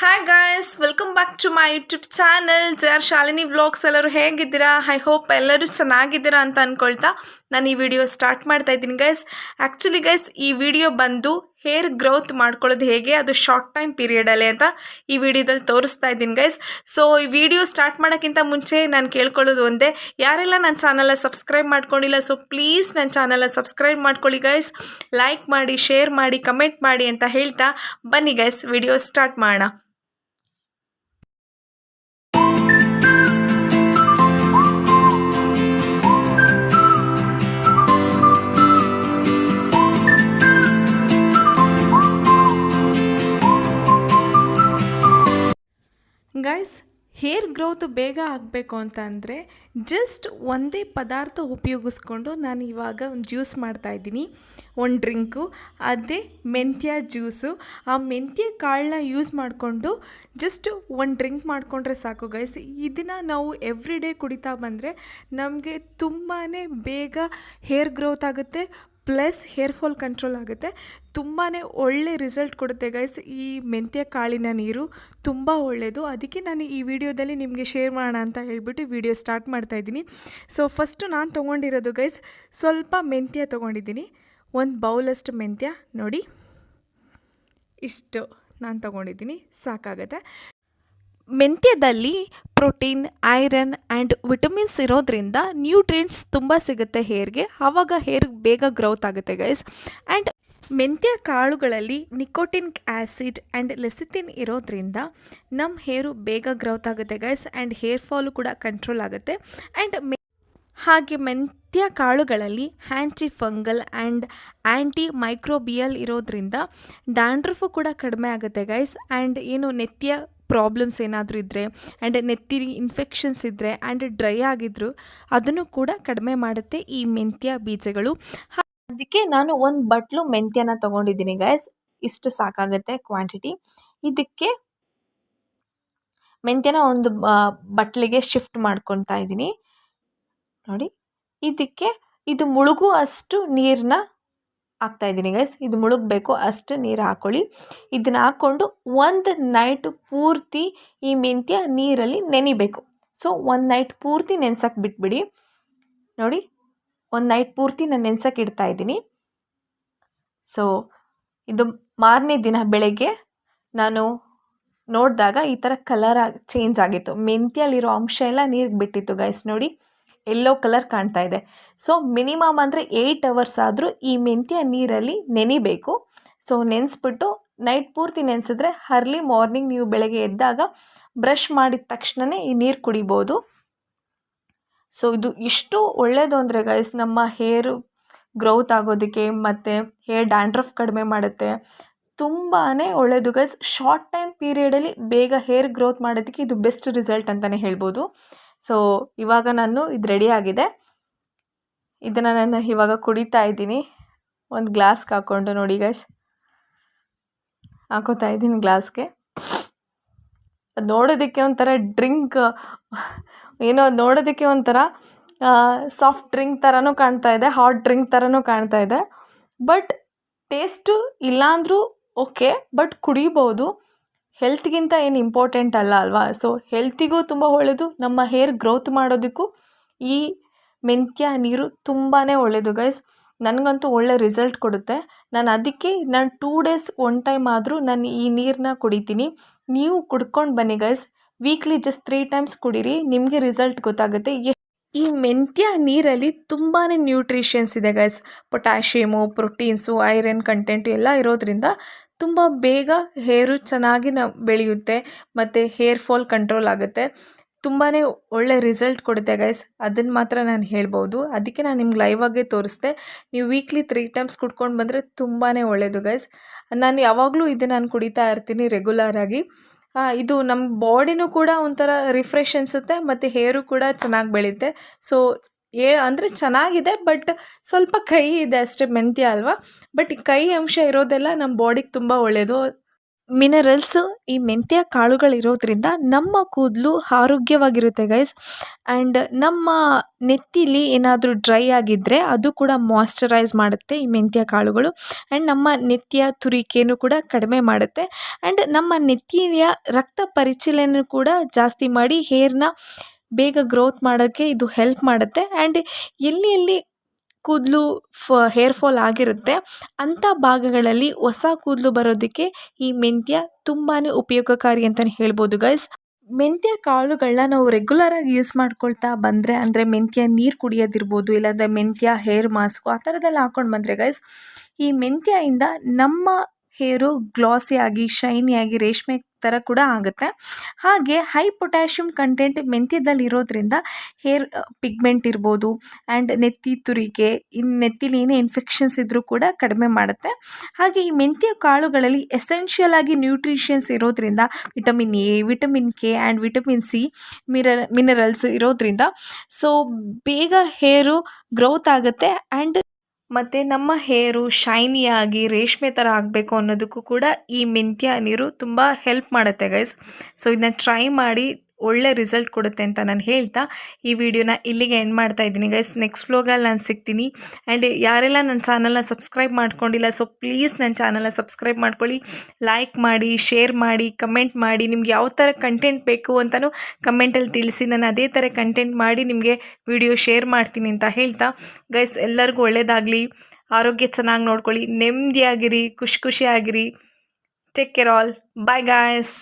Hi guys welcome back to my YouTube channel J R Shalini vlogs ಎಲ್ಲರೂ ಹೇಗಿದ್ದೀರಾ? I hope ಎಲ್ಲರೂ ಚೆನ್ನಾಗಿದ್ದೀರಾ ಅಂತ ಅಂದ್ಕೊಳ್ತಾ ನಾನು ಈ ವಿಡಿಯೋ ಸ್ಟಾರ್ಟ್ ಮಾಡ್ತಾ ಇದ್ದೀನಿ ಗೈಸ್ ಆ್ಯಕ್ಚುಲಿ ಗೈಸ್ ಈ ವಿಡಿಯೋ ಬಂದು ಹೇರ್ ಗ್ರೋತ್ ಮಾಡ್ಕೊಳ್ಳೋದು ಹೇಗೆ? ಅದು ಶಾರ್ಟ್ ಟೈಮ್ ಪೀರಿಯಡಲ್ಲಿ ಅಂತ ಈ ವಿಡಿಯೋದಲ್ಲಿ ತೋರಿಸ್ತಾ ಇದ್ದೀನಿ ಗೈಸ್ ಸೊ ಈ ವಿಡಿಯೋ ಸ್ಟಾರ್ಟ್ ಮಾಡೋಕ್ಕಿಂತ ಮುಂಚೆ ನಾನು ಕೇಳ್ಕೊಳ್ಳೋದು ಒಂದೇ. ಯಾರೆಲ್ಲ ನನ್ನ ಚಾನಲ್ನ ಸಬ್ಸ್ಕ್ರೈಬ್ ಮಾಡ್ಕೊಂಡಿಲ್ಲ ಸೊ ಪ್ಲೀಸ್ ನನ್ನ ಚಾನಲ್ನ ಸಬ್ಸ್ಕ್ರೈಬ್ ಮಾಡ್ಕೊಳ್ಳಿ ಗೈಸ್ ಲೈಕ್ ಮಾಡಿ ಶೇರ್ ಮಾಡಿ ಕಮೆಂಟ್ ಮಾಡಿ ಅಂತ ಹೇಳ್ತಾ ಬನ್ನಿ ಗೈಸ್ ವಿಡಿಯೋ ಸ್ಟಾರ್ಟ್ ಮಾಡೋಣ. ಗ್ರೋತ್ ಬೇಗ ಆಗಬೇಕು ಅಂತ ಅಂದರೆ ಜಸ್ಟ್ ಒಂದೇ ಪದಾರ್ಥ ಉಪಯೋಗಿಸ್ಕೊಂಡು ನಾನು ಇವಾಗ ಒಂದು ಜ್ಯೂಸ್ ಮಾಡ್ತಾಯಿದ್ದೀನಿ ಒಂದು ಡ್ರಿಂಕು ಅದೇ ಮೆಂತ್ಯ ಜ್ಯೂಸು. ಆ ಮೆಂತ್ಯ ಕಾಳನ್ನ ಯೂಸ್ ಮಾಡಿಕೊಂಡು ಜಸ್ಟ್ ಒಂದು ಡ್ರಿಂಕ್ ಮಾಡಿಕೊಂಡ್ರೆ ಸಾಕು ಗೈಸ್ ಇದನ್ನು ನಾವು ಎವ್ರಿ ಡೇ ಕುಡಿತಾ ಬಂದರೆ ನಮಗೆ ತುಂಬಾ ಬೇಗ ಹೇರ್ ಗ್ರೋತ್ ಆಗುತ್ತೆ ಪ್ಲಸ್ ಹೇರ್ ಫಾಲ್ ಕಂಟ್ರೋಲ್ ಆಗುತ್ತೆ. ತುಂಬಾ ಒಳ್ಳೆ ರಿಸಲ್ಟ್ ಕೊಡುತ್ತೆ ಗೈಸ್ ಈ ಮೆಂತ್ಯ ಕಾಳಿನ ನೀರು ತುಂಬ ಒಳ್ಳೆಯದು ಅದಕ್ಕೆ ನಾನು ಈ ವಿಡಿಯೋದಲ್ಲಿ ನಿಮಗೆ ಶೇರ್ ಮಾಡೋಣ ಅಂತ ಹೇಳಿಬಿಟ್ಟು ವಿಡಿಯೋ ಸ್ಟಾರ್ಟ್ ಮಾಡ್ತಾ ಇದ್ದೀನಿ. ಸೊ ಫಸ್ಟು ನಾನು ತೊಗೊಂಡಿರೋದು ಗೈಸ್ ಸ್ವಲ್ಪ ಮೆಂತ್ಯ ತೊಗೊಂಡಿದ್ದೀನಿ. ಒಂದು ಬೌಲಷ್ಟು ಮೆಂತ್ಯ ನೋಡಿ. ಇಷ್ಟು ನಾನು ತೊಗೊಂಡಿದ್ದೀನಿ. ಸಾಕಾಗುತ್ತೆ. ಮೆಂತ್ಯದಲ್ಲಿ ಪ್ರೋಟೀನ್, ಐರನ್ ಆ್ಯಂಡ್ ವಿಟಮಿನ್ಸ್ ಇರೋದ್ರಿಂದ ನ್ಯೂಟ್ರಿಯೆಂಟ್ಸ್ ತುಂಬ ಸಿಗುತ್ತೆ ಹೇರ್ಗೆ. ಆವಾಗ ಹೇರ್ ಬೇಗ ಗ್ರೋತ್ ಆಗುತ್ತೆ ಗೈಸ್. ಆ್ಯಂಡ್ ಮೆಂತ್ಯ ಕಾಳುಗಳಲ್ಲಿ ನಿಕೋಟಿನ್ಕ್ ಆ್ಯಸಿಡ್ ಆ್ಯಂಡ್ ಲೆಸಿತಿನ್ ಇರೋದ್ರಿಂದ ನಮ್ಮ ಹೇರು ಬೇಗ ಗ್ರೋತ್ ಆಗುತ್ತೆ ಗೈಸ್ ಆ್ಯಂಡ್ ಹೇರ್ ಫಾಲು ಕೂಡ ಕಂಟ್ರೋಲ್ ಆಗುತ್ತೆ. ಆ್ಯಂಡ್ ಹಾಗೆ ಮೆಂತ್ಯ ಕಾಳುಗಳಲ್ಲಿ antifungal and anti microbial ಇರೋದ್ರಿಂದ ಡ್ಯಾಂಡ್ರಫು ಕೂಡ ಕಡಿಮೆ ಆಗುತ್ತೆ ಗೈಸ್. ಆ್ಯಂಡ್ ಏನು ನೆತ್ತಿಯ ಪ್ರಾಬ್ಲಮ್ಸ್ ಏನಾದರೂ ಇದ್ದರೆ ಆ್ಯಂಡ್ ನೆತ್ತಿ ಇನ್ಫೆಕ್ಷನ್ಸ್ ಇದ್ದರೆ ಆ್ಯಂಡ್ ಡ್ರೈ ಆಗಿದ್ರು, ಅದನ್ನು ಕೂಡ ಕಡಿಮೆ ಮಾಡುತ್ತೆ ಈ ಮೆಂತ್ಯ ಬೀಜಗಳು. ಅದಕ್ಕೆ ನಾನು ಒಂದು ಬಟ್ಲು ಮೆಂತ್ಯನ ತೊಗೊಂಡಿದ್ದೀನಿ ಗೈಸ್ ಇಷ್ಟು ಸಾಕಾಗುತ್ತೆ ಕ್ವಾಂಟಿಟಿ ಇದಕ್ಕೆ ಮೆಂತ್ಯನ ಒಂದು ಬಟ್ಲಿಗೆ ಶಿಫ್ಟ್ ಮಾಡ್ಕೊತಾ ಇದ್ದೀನಿ. ನೋಡಿ, ಇದಕ್ಕೆ ಇದು ಮುಳುಗುವಷ್ಟು ನೀರನ್ನ ಹಾಕ್ತಾ ಇದ್ದೀನಿ ಗೈಸ್ ಇದು ಮುಳುಗಬೇಕು. ಅಷ್ಟು ನೀರು ಹಾಕ್ಕೊಳ್ಳಿ ಇದನ್ನ ಹಾಕ್ಕೊಂಡು ಒಂದು ನೈಟ್ ಪೂರ್ತಿ ಈ ಮೆಂತ್ಯ ನೀರಲ್ಲಿ ನೆನಿಬೇಕು. ಸೊ ಒಂದು ನೈಟ್ ಪೂರ್ತಿ ನೆನ್ಸಕ್ಕೆ ಬಿಟ್ಬಿಡಿ. ನೋಡಿ, ಒಂದು ನೈಟ್ ಪೂರ್ತಿ ನಾನು ನೆನ್ಸಕ್ಕೆ ಇಡ್ತಾ ಇದ್ದೀನಿ. ಸೊ ಇದು ಮಾರನೇ ದಿನ ಬೆಳಗ್ಗೆ ನಾನು ನೋಡಿದಾಗ ಈ ಥರ ಕಲರ್ ಚೇಂಜ್ ಆಗಿತ್ತು. ಮೆಂತ್ಯಲ್ಲಿರೋ ಅಂಶ ಎಲ್ಲ ನೀರಿಗೆ ಬಿಟ್ಟಿತ್ತು ಗೈಸ್ ನೋಡಿ ಎಲ್ಲೋ ಕಲರ್ ಕಾಣ್ತಾ ಇದೆ. ಸೊ ಮಿನಿಮಮ್ ಅಂದರೆ ಏಯ್ಟ್ ಅವರ್ಸ್ ಆದರೂ ಈ ಮೆಂತ್ಯ ನೀರಲ್ಲಿ ನೆನಿಬೇಕು. ಸೊ ನೆನೆಸ್ಬಿಟ್ಟು ನೈಟ್ ಪೂರ್ತಿ ನೆನೆಸಿದ್ರೆ ಅರ್ಲಿ ಮಾರ್ನಿಂಗ್ ನೀವು ಬೆಳಗ್ಗೆ ಎದ್ದಾಗ ಬ್ರಷ್ ಮಾಡಿದ ತಕ್ಷಣವೇ ಈ ನೀರು ಕುಡಿಬೋದು. ಸೊ ಇದು ಇಷ್ಟು ಒಳ್ಳೆಯದು ಅಂದರೆ ಗೈಸ್ ನಮ್ಮ ಹೇರು ಗ್ರೋತ್ ಆಗೋದಕ್ಕೆ ಮತ್ತು ಹೇರ್ ಡ್ಯಾಂಡ್ರಫ್ ಕಡಿಮೆ ಮಾಡುತ್ತೆ. ತುಂಬಾ ಒಳ್ಳೆಯದು ಗೈಸ್ ಶಾರ್ಟ್ ಟೈಮ್ ಪೀರಿಯಡಲ್ಲಿ ಬೇಗ ಹೇರ್ ಗ್ರೋತ್ ಮಾಡೋದಕ್ಕೆ ಇದು ಬೆಸ್ಟ್ ರಿಸಲ್ಟ್ ಅಂತಲೇ ಹೇಳ್ಬೋದು. ಸೊ ಇವಾಗ ನಾನು ಇದು ರೆಡಿ ಆಗಿದೆ. ಇದನ್ನು ನಾನು ಇವಾಗ ಕುಡಿತಾ ಇದ್ದೀನಿ. ಒಂದು ಗ್ಲಾಸ್ಗೆ ಹಾಕ್ಕೊಂಡು ನೋಡಿ ಗೈಸ್ ಹಾಕೋತಾ ಇದ್ದೀನಿ ಗ್ಲಾಸ್ಗೆ ಅದು ನೋಡೋದಕ್ಕೆ ಒಂಥರ ಡ್ರಿಂಕ್ ಏನೋ ಅದು ನೋಡೋದಕ್ಕೆ ಒಂಥರ ಸಾಫ್ಟ್ ಡ್ರಿಂಕ್ ಥರನೂ ಕಾಣ್ತಾ ಇದೆ ಹಾಟ್ ಡ್ರಿಂಕ್ ಥರನೂ ಕಾಣ್ತಾ ಇದೆ. ಬಟ್ ಟೇಸ್ಟು ಇಲ್ಲಾಂದರೂ ಓಕೆ ಬಟ್ ಕುಡಿಬೋದು. ಹೆಲ್ತ್ಗಿಂತ ಏನು ಇಂಪಾರ್ಟೆಂಟ್ ಅಲ್ಲ ಅಲ್ವಾ? ಸೊ ಹೆಲ್ತಿಗೂ ತುಂಬ ಒಳ್ಳೆಯದು ನಮ್ಮ ಹೇರ್ ಗ್ರೋತ್ ಮಾಡೋದಕ್ಕೂ ಈ ಮೆಂತ್ಯ, ನೀರು ತುಂಬಾ ಒಳ್ಳೆಯದು ಗೈಸ್ ನನಗಂತೂ ಒಳ್ಳೆ ರಿಸಲ್ಟ್ ಕೊಡುತ್ತೆ. ನಾನು ಅದಕ್ಕೆ ನಾನು ಟೂ ಡೇಸ್ ಒನ್ ಟೈಮ್ ಆದರೂ ನಾನು ಈ ನೀರನ್ನ ಕುಡಿತೀನಿ. ನೀವು ಕುಡ್ಕೊಂಡು ಬನ್ನಿ guys weekly just three times ಕುಡೀರಿ. ನಿಮಗೆ ರಿಸಲ್ಟ್ ಗೊತ್ತಾಗುತ್ತೆ. ಈ ಮೆಂತ್ಯ ನೀರಲ್ಲಿ ತುಂಬಾ ನ್ಯೂಟ್ರಿಷನ್ಸ್ ಇದೆ guys potassium proteins iron content ಎಲ್ಲ ಇರೋದ್ರಿಂದ ತುಂಬ ಬೇಗ ಹೇರು ಚೆನ್ನಾಗಿ ನಾವು ಬೆಳೆಯುತ್ತೆ ಮತ್ತು ಹೇರ್ ಫಾಲ್ ಕಂಟ್ರೋಲ್ ಆಗುತ್ತೆ. ತುಂಬಾ ಒಳ್ಳೆ ರಿಸಲ್ಟ್ ಕೊಡುತ್ತೆ ಗೈಸ್ ಅದನ್ನು ಮಾತ್ರ ನಾನು ಹೇಳ್ಬೋದು. ಅದಕ್ಕೆ ನಾನು ನಿಮ್ಗೆ ಲೈವ್ ಆಗೇ ತೋರಿಸ್ದೆ. ನೀವು ವೀಕ್ಲಿ ತ್ರೀ ಟೈಮ್ಸ್ ಕುಡ್ಕೊಂಡು ಬಂದರೆ ತುಂಬಾ ಒಳ್ಳೆಯದು ಗೈಸ್ ನಾನು ಯಾವಾಗಲೂ ಇದು ನಾನು ಕುಡಿತಾ ಇರ್ತೀನಿ ರೆಗ್ಯುಲರ್ ಆಗಿ. ಆ, ಇದು ನಮ್ಮ ಬಾಡಿನೂ ಕೂಡ ಒಂಥರ ರಿಫ್ರೆಶ್ ಅನಿಸುತ್ತೆ, ಮತ್ತು ಹೇರು ಕೂಡ ಚೆನ್ನಾಗಿ ಬೆಳೆಯುತ್ತೆ ಸೊ ಏ, ಅಂದರೆ ಚೆನ್ನಾಗಿದೆ, ಬಟ್ ಸ್ವಲ್ಪ ಕೈ ಇದೆ ಅಷ್ಟೇ, ಮೆಂತ್ಯ ಅಲ್ವಾ? ಬಟ್ ಕೈ ಅಂಶ ಇರೋದೆಲ್ಲ ನಮ್ಮ ಬಾಡಿಗೆ ತುಂಬ ಒಳ್ಳೆಯದು ಮಿನರಲ್ಸ್ ಈ ಮೆಂತ್ಯ ಕಾಳುಗಳಿರೋದ್ರಿಂದ ನಮ್ಮ ಕೂದಲು ಆರೋಗ್ಯವಾಗಿರುತ್ತೆ ಗೈಸ್ ಆ್ಯಂಡ್ ನಮ್ಮ ನೆತ್ತಿಲಿ ಏನಾದರೂ ಡ್ರೈ ಆಗಿದ್ದರೆ ಅದು ಕೂಡ ಮಾಯ್ಶ್ಚರೈಸ್ ಮಾಡುತ್ತೆ ಈ ಮೆಂತ್ಯ ಕಾಳುಗಳು. ಆ್ಯಂಡ್ ನಮ್ಮ ನೆತ್ತಿಯ ತುರಿಕೆಯನ್ನು ಕೂಡ ಕಡಿಮೆ ಮಾಡುತ್ತೆ. ಆ್ಯಂಡ್ ನಮ್ಮ ನೆತ್ತಿಯ ರಕ್ತ ಪರಿಚಲನೆ ಕೂಡ ಜಾಸ್ತಿ ಮಾಡಿ ಹೇರ್ನ ಬೇಗ ಗ್ರೋತ್ ಮಾಡೋಕ್ಕೆ ಇದು ಹೆಲ್ಪ್ ಮಾಡುತ್ತೆ. ಆ್ಯಂಡ್ ಎಲ್ಲಿ ಎಲ್ಲಿ ಕೂದಲು ಫ ಹೇರ್ ಫಾಲ್ ಆಗಿರುತ್ತೆ. ಅಂಥ ಭಾಗಗಳಲ್ಲಿ ಹೊಸ ಕೂದಲು ಬರೋದಕ್ಕೆ ಈ ಮೆಂತ್ಯ ತುಂಬಾ ಉಪಯೋಗಕಾರಿ ಅಂತಲೇ ಹೇಳ್ಬೋದು ಗೈಸ್ ಮೆಂತ್ಯ ಕಾಳುಗಳನ್ನ ನಾವು ರೆಗ್ಯುಲರಾಗಿ ಯೂಸ್ ಮಾಡ್ಕೊಳ್ತಾ ಬಂದರೆ, ಅಂದರೆ ಮೆಂತ್ಯ ನೀರು ಕುಡಿಯೋದಿರ್ಬೋದು, ಇಲ್ಲಾಂದರೆ ಮೆಂತ್ಯ ಹೇರ್ ಮಾಸ್ಕು ಆ ಥರದ್ದೆಲ್ಲ ಹಾಕ್ಕೊಂಡು ಬಂದರೆ ಗೈಸ್ ಈ ಮೆಂತ್ಯಯಿಂದ ನಮ್ಮ ಹೇರು ಗ್ಲಾಸಿಯಾಗಿ ಶೈನಿಯಾಗಿ ರೇಷ್ಮೆ ಥರ ಕೂಡ ಆಗುತ್ತೆ. ಹಾಗೆ ಹೈ ಪೊಟ್ಯಾಷಿಯಂ ಕಂಟೆಂಟ್ ಮೆಂತ್ಯದಲ್ಲಿ ಇರೋದ್ರಿಂದ ಹೇರ್ ಪಿಗ್ಮೆಂಟ್ ಇರ್ಬೋದು ಆ್ಯಂಡ್ ನೆತ್ತಿ ತುರಿಕೆ ಇನ್ನು ನೆತ್ತಿಲಿ ಏನೇ ಇನ್ಫೆಕ್ಷನ್ಸ್ ಇದ್ದರೂ ಕೂಡ ಕಡಿಮೆ ಮಾಡುತ್ತೆ. ಹಾಗೆ ಈ ಮೆಂತ್ಯ ಕಾಳುಗಳಲ್ಲಿ ಎಸೆನ್ಷಿಯಲ್ ಆಗಿ ನ್ಯೂಟ್ರಿಷನ್ಸ್ ಇರೋದ್ರಿಂದ vitamin A vitamin K and vitamin C mirror minerals ಇರೋದ್ರಿಂದ ಸೊ ಬೇಗ ಹೇರು ಗ್ರೋತ್ ಆಗುತ್ತೆ ಆ್ಯಂಡ್ ಮತ್ತು ನಮ್ಮ ಹೇರು ಶೈನಿಯಾಗಿ ರೇಷ್ಮೆ ಥರ ಆಗಬೇಕು ಅನ್ನೋದಕ್ಕೂ ಕೂಡ ಈ ಮೆಂತ್ಯ ನೀರು ತುಂಬ ಹೆಲ್ಪ್ ಮಾಡುತ್ತೆ ಗೈಸ್ ಸೊ ಇದನ್ನ ಟ್ರೈ ಮಾಡಿ ಒಳ್ಳೆ ರಿಸಲ್ಟ್ ಕೊಡುತ್ತೆ ಅಂತ ನಾನು ಹೇಳ್ತಾ, ಈ ವಿಡಿಯೋನ ಇಲ್ಲಿಗೆ ಎಂಡ್ ಮಾಡ್ತಾ ಇದ್ದೀನಿ. ಗೈಸ್ ನೆಕ್ಸ್ಟ್ ವ್ಲೋಗಲ್ಲಿ ನಾನು ಸಿಗ್ತೀನಿ. ಆ್ಯಂಡ್ ಯಾರೆಲ್ಲ ನನ್ನ ಚಾನಲ್ನ ಸಬ್ಸ್ಕ್ರೈಬ್ ಮಾಡ್ಕೊಂಡಿಲ್ಲ ಸೊ ಪ್ಲೀಸ್ ನನ್ನ ಚಾನಲ್ನ ಸಬ್ಸ್ಕ್ರೈಬ್ ಮಾಡ್ಕೊಳ್ಳಿ. ಲೈಕ್ ಮಾಡಿ ಶೇರ್ ಮಾಡಿ ಕಮೆಂಟ್ ಮಾಡಿ. ನಿಮ್ಗೆ ಯಾವ ಥರ ಕಂಟೆಂಟ್ ಬೇಕು ಅಂತಲೂ ಕಮೆಂಟಲ್ಲಿ ತಿಳಿಸಿ. ನಾನು ಅದೇ ಥರ ಕಂಟೆಂಟ್ ಮಾಡಿ ನಿಮಗೆ ವಿಡಿಯೋ ಶೇರ್ ಮಾಡ್ತೀನಿ ಅಂತ ಹೇಳ್ತಾ. ಗೈಸ್ ಎಲ್ಲರಿಗೂ ಒಳ್ಳೆಯದಾಗಲಿ ಆರೋಗ್ಯ ಚೆನ್ನಾಗಿ ನೋಡ್ಕೊಳ್ಳಿ. ನೆಮ್ಮದಿಯಾಗಿರಿ ಖುಷಿ ಖುಷಿಯಾಗಿರಿ. Take care all bye guys